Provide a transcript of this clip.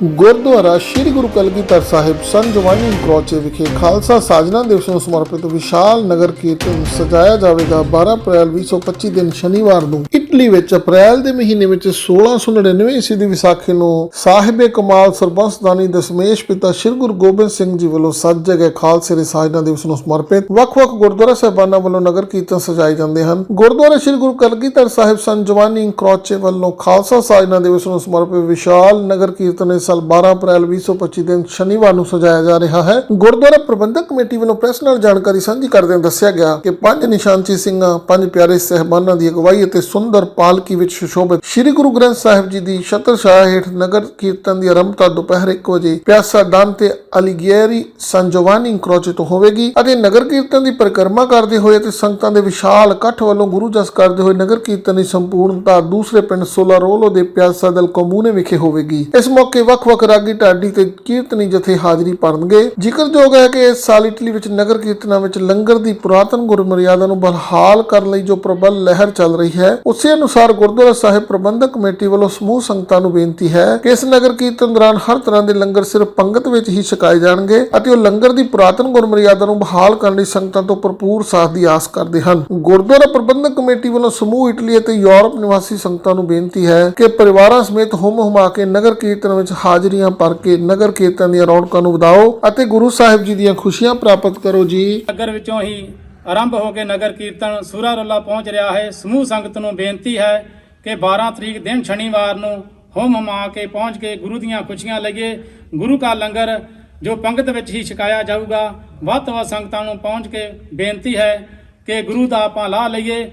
ਗੁਰਦੁਆਰਾ ਸ੍ਰੀ ਗੁਰੂ ਕਲਗੀਧਰ ਸਾਹਿਬ ਸੰਤ ਜਵਾਨੀ ਕਰੋਚੇ ਵਿਖੇ ਖਾਲਸਾ ਸਾਜਨਾ ਦਿਵਸ ਨੂੰ ਸਮਰਪਿਤ ਵਿਸ਼ਾਲ ਨਗਰ ਕੀਰਤਨ ਸਜਾਇਆ ਜਾਵੇਗਾ 12 ਅਪ੍ਰੈਲ 2025 ਦਿਨ ਸ਼ਨੀਵਾਰ ਨੂੰ। ਇਟਲੀ ਵਿੱਚ ਅਪ੍ਰੈਲ ਦੇ ਮਹੀਨੇ ਵਿੱਚ 1699 ਈਸਵੀ ਦੀ ਵਿਸਾਖੀ ਨੂੰ ਸਾਹਿਬੇ ਕਮਾਲ ਸਰਬੰਸਦਾਨੀ ਦਸ਼ਮੇਸ਼ ਪਿਤਾ ਸ੍ਰੀ ਗੁਰੂ ਗੋਬਿੰਦ ਸਿੰਘ ਜੀ ਵੱਲੋਂ ਸੱਜੇ ਗਏ ਖਾਲਸੇ ਦੇ ਸਾਜਨਾ ਦਿਵਸ ਨੂੰ ਸਮਰਪਿਤ ਵੱਖ-ਵੱਖ ਗੁਰਦੁਆਰਾ ਸਾਹਿਬਾਨਾਂ ਵੱਲੋਂ ਨਗਰ ਕੀਰਤਨ ਸਜਾਏ ਜਾਂਦੇ ਹਨ। ਗੁਰਦੁਆਰਾ ਸ੍ਰੀ ਗੁਰੂ ਕਲਗੀਧਰ ਸਾਹਿਬ ਸੰਤ ਜਵਾਨੀ ਕਰੋਚੇ ਵੱਲੋਂ ਖਾਲਸਾ ਸਾਜਨਾ ਦਿਵਸ ਨੂੰ ਸਮਰਪਿਤ ਵਿਸ਼ਾਲ ਨਗਰ ਕੀਰਤਨ ਇਸ ਸਾਲ 12 ਅਪ੍ਰੈਲ 2025 ਦਿਨ ਸ਼ਨੀਵਾਰ ਨੂੰ ਸਜਾਇਆ ਜਾ ਰਿਹਾ ਹੈ। ਗੁਰਦੁਆਰਾ ਪ੍ਰਬੰਧਕ ਕਮੇਟੀ ਵੱਲੋਂ ਪ੍ਰੈਸ ਨਾਲ ਜਾਣਕਾਰੀ ਸਾਂਝੀ ਕਰਦਿਆਂ ਦੱਸਿਆ ਗਿਆ ਕਿ ਪੰਜ ਨਿਸ਼ਾਨਚੀ ਸਿੰਘਾਂ, ਪੰਜ ਪਿਆਰੇ ਸਹਿਬਾਨਾਂ ਦੀ ਅਗਵਾਈ ਅਤੇ ਸੁੰਦਰ ਪਾਲਕੀ ਵਿੱਚ ਸੁਸ਼ੋਭਿਤ ਸ੍ਰੀ ਗੁਰੂ ਗ੍ਰੰਥ ਸਾਹਿਬ ਜੀ ਦੀ ਛਤਰ ਹੇਠ ਨਗਰ ਕੀਰਤਨ ਦੀ ਆਰੰਭਤਾ ਦੁਪਹਿਰ 1 ਵਜੇ ਪਿਆਸਾ ਡਾਂਤੇ ਅਲੀਗੀਏਰੀ ਸੰਜੋਵਾਨੀ ਕਰੋਚੇ ਤੋਂ ਹੋਵੇਗੀ ਅਤੇ ਨਗਰ ਕੀਰਤਨ ਦੀ ਪਰਿਕਰਮਾ ਕਰਦੇ ਹੋਏ ਤੇ ਸੰਗਤਾਂ ਦੇ ਵਿਸ਼ਾਲ ਇਕੱਠ ਵੱਲੋਂ ਗੁਰੂ ਜਸ ਕਰਦੇ ਹੋਏ ਨਗਰ ਕੀਰਤਨ ਦੀ ਸੰਪੂਰਨਤਾ ਦੂਸਰੇ ਪਿੰਡ ਸੋਲਾਰੋਲੋ ਦੇ ਪਿਆਸਾ ਦਲ ਕਮੂਨੇ ਵਿਖੇ ਹੋਵੇਗੀ। ਇਸ ਮੌਕੇ ਵੱਖ-ਵੱਖ ਰਾਗੀ ਢਾਡੀ ਤੇ ਕੀਰਤਨੀ ਜਥੇ ਹਾਜ਼ਰੀ ਭਰਨਗੇ। ਜ਼ਿਕਰਯੋਗ ਹੈ ਕਿ ਇਸ ਸਾਲ ਇਟਲੀ ਵਿੱਚ ਨਗਰ ਕੀਰਤਨਾਂ ਵਿੱਚ ਲੰਗਰ ਦੀ ਪੁਰਾਤਨ ਗੁਰਮਰਿਆਦਾ ਨੂੰ ਬਹਾਲ ਕਰਨ ਲਈ ਜੋ ਪ੍ਰਬਲ ਲਹਿਰ ਚੱਲ ਰਹੀ ਹੈ, ਉਸੇ ਅਨੁਸਾਰ ਗੁਰਦੁਆਰਾ ਸਾਹਿਬ ਪ੍ਰਬੰਧਕ ਕਮੇਟੀ ਵੱਲੋਂ ਸਮੂਹ ਸੰਗਤਾਂ ਨੂੰ ਬੇਨਤੀ ਹੈ ਕਿ ਇਸ ਨਗਰ ਕੀਰਤਨ ਦੌਰਾਨ ਹਰ ਤਰ੍ਹਾਂ ਦੇ ਲੰਗਰ ਸਿਰਫ ਪੰਗਤ ਵਿੱਚ ਹੀ ਛਕਾਏ ਜਾਣਗੇ ਅਤੇ ਉਹ ਲੰਗਰ ਦੀ ਪੁਰਾਤਨ ਗੁਰਮਰਿਆਦਾ ਨੂੰ ਬਹਾਲ ਕਰਨ ਲਈ ਸੰਗਤਾਂ ਤੋਂ ਭਰਪੂਰ ਸਾਥ ਦੀ ਆਸ ਕਰਦੇ ਹਨ। ਗੁਰਦੁਆਰਾ ਪ੍ਰਬੰਧਕ ਕਮੇਟੀ ਵੱਲੋਂ ਸਮੂਹ ਇਟਲੀ ਅਤੇ ਯੂਰਪ ਨਿਵਾਸੀ ਸੰਗਤਾਂ ਨੂੰ ਬੇਨਤੀ ਹੈ ਕਿ ਪਰਿਵਾਰਾਂ ਸਮੇਤ ਹੁਮ ਹੁਮਾ ਕੇ ਨਗਰ ਕੀਰਤਨ ਵਿੱਚ ਹਾਜ਼ਰੀਆਂ ਭਰ ਕੇ ਨਗਰ ਕੀਰਤਨ ਦੀਆਂ ਰੌਣਕਾਂ ਨੂੰ ਵਧਾਓ ਅਤੇ ਗੁਰੂ ਸਾਹਿਬ ਜੀ ਦੀਆਂ ਖੁਸ਼ੀਆਂ ਪ੍ਰਾਪਤ ਕਰੋ ਜੀ। ਨਗਰ ਵਿੱਚੋਂ ਹੀ ਆਰੰਭ ਹੋ ਕੇ ਨਗਰ ਕੀਰਤਨ ਸੂਰਾ ਰੱਲਾ ਪਹੁੰਚ ਰਿਹਾ ਹੈ। ਸਮੂਹ ਸੰਗਤ ਨੂੰ ਬੇਨਤੀ ਹੈ ਕਿ 12 ਤਰੀਕ ਦਿਨ ਸ਼ਨੀਵਾਰ ਨੂੰ ਹੋਮ ਹਮਾ ਕੇ ਪਹੁੰਚ ਕੇ ਗੁਰੂ ਦੀਆਂ ਖੁਸ਼ੀਆਂ ਲਈਏ। ਗੁਰੂ ਕਾ ਲੰਗਰ ਜੋ ਪੰਗਤ ਵਿੱਚ ਹੀ ਛਕਾਇਆ ਜਾਊਗਾ, ਵੱਧ ਤੋਂ ਵੱਧ ਸੰਗਤਾਂ ਨੂੰ ਪਹੁੰਚ ਕੇ ਬੇਨਤੀ ਹੈ ਕਿ ਗੁਰੂ ਦਾ ਆਪਾਂ ਲਾਹ ਲਈਏ।